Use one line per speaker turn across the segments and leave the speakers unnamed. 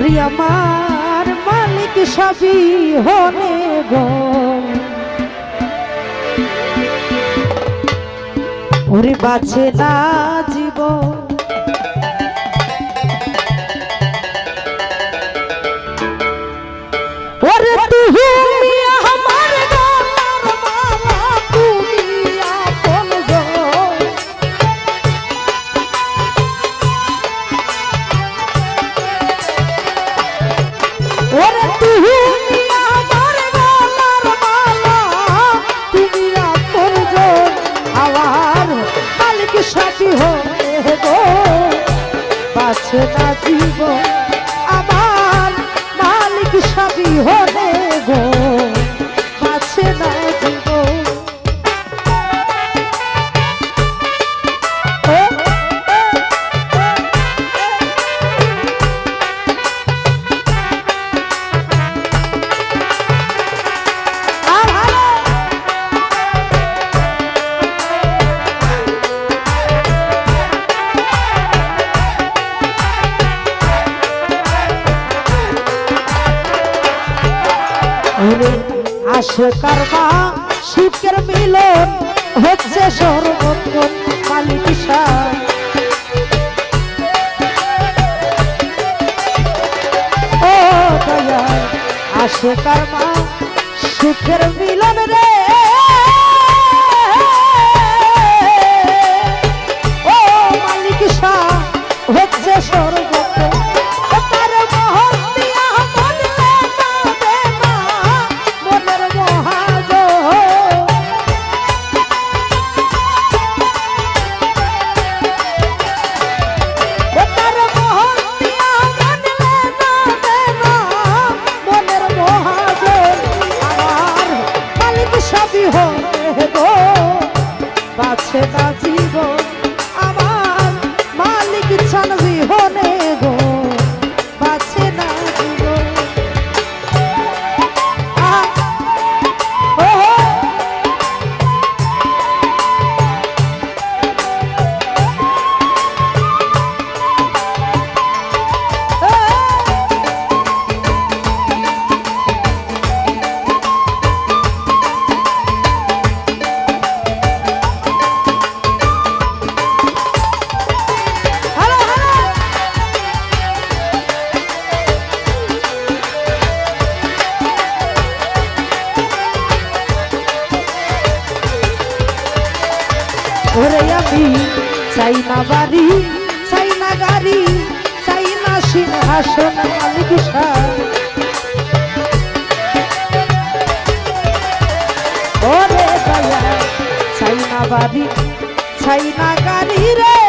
রে আমার মালিক সবই হনে গরে বাছে না জীবন। খোকার মা সুখের মিলন হচ্ছে সর্বক্ষণ কালী বিষয়। ও দয়া আশোকার মা সুখের মিলন জীবন। ওরে আমি, চাই না বাড়ি, চাই না গাড়ি, চাই না সিংহাসন মালিক ওরে দয়া, চাই না বাড়ি, চাই না গাড়ি রে।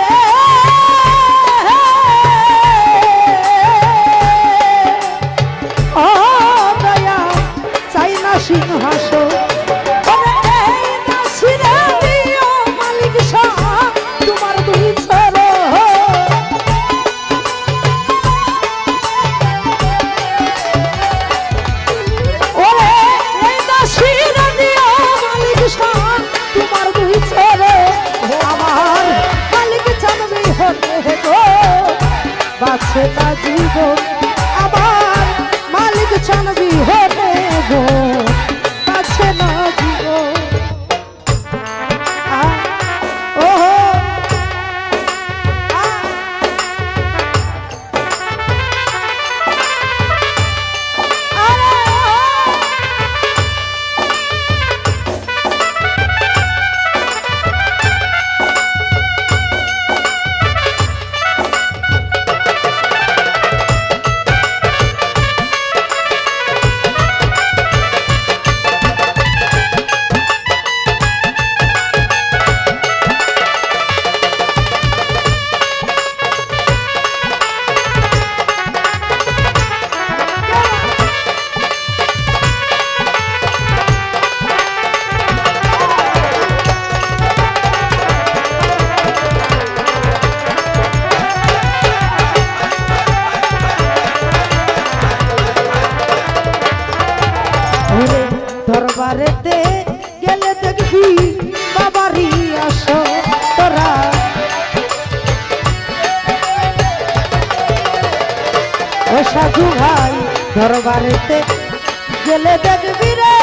গেলে দেখবি রে।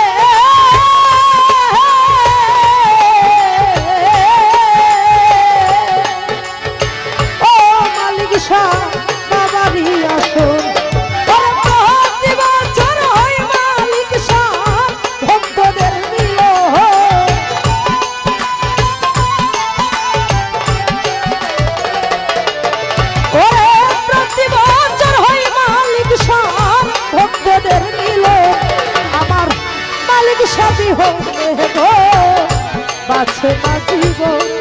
কাছে বাঁচিব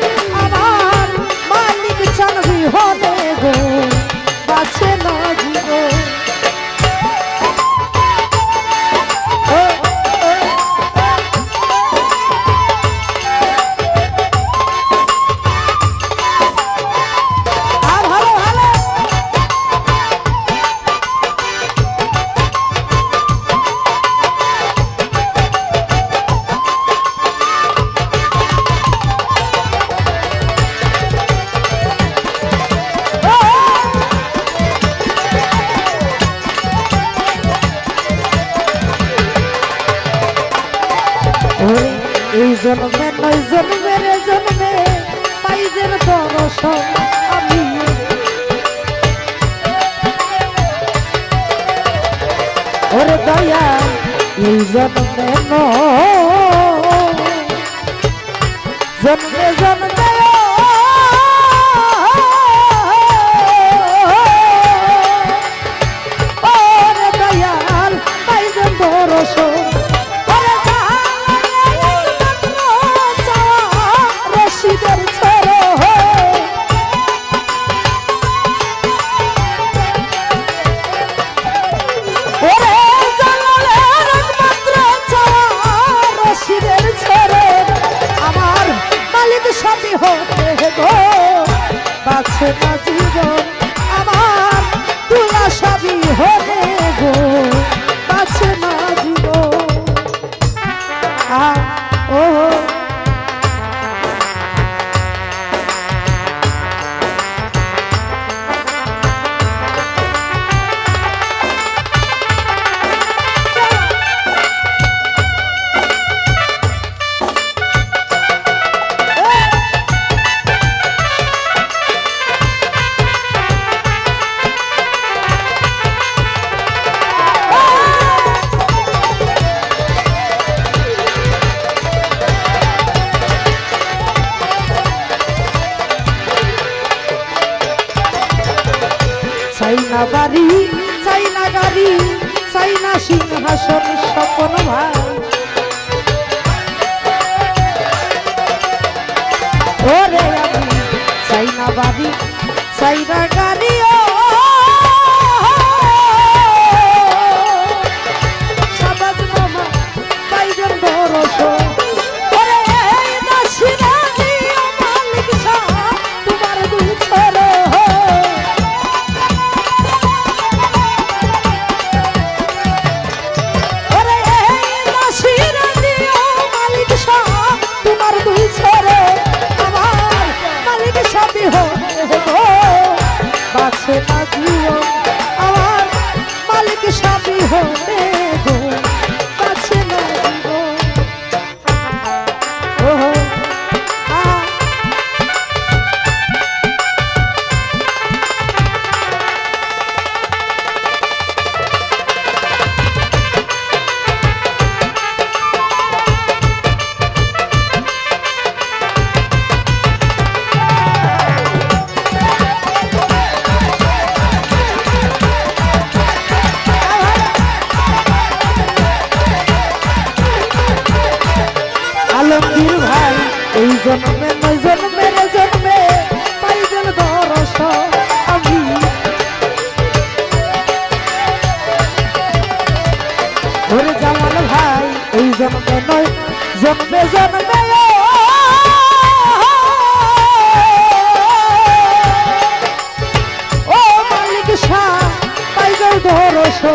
দয়া এই জন্মে নয়। ছাইনা বাড়ি ছাইনা গাড়ি ছাইনা সিংহাসন স্বপন ভাই। ওরে আমি ছাইনা বাড়ি ছাইনা গাড়ি, ও বাছে বাজিও আমার মালিক সাবি হতে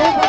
Oh,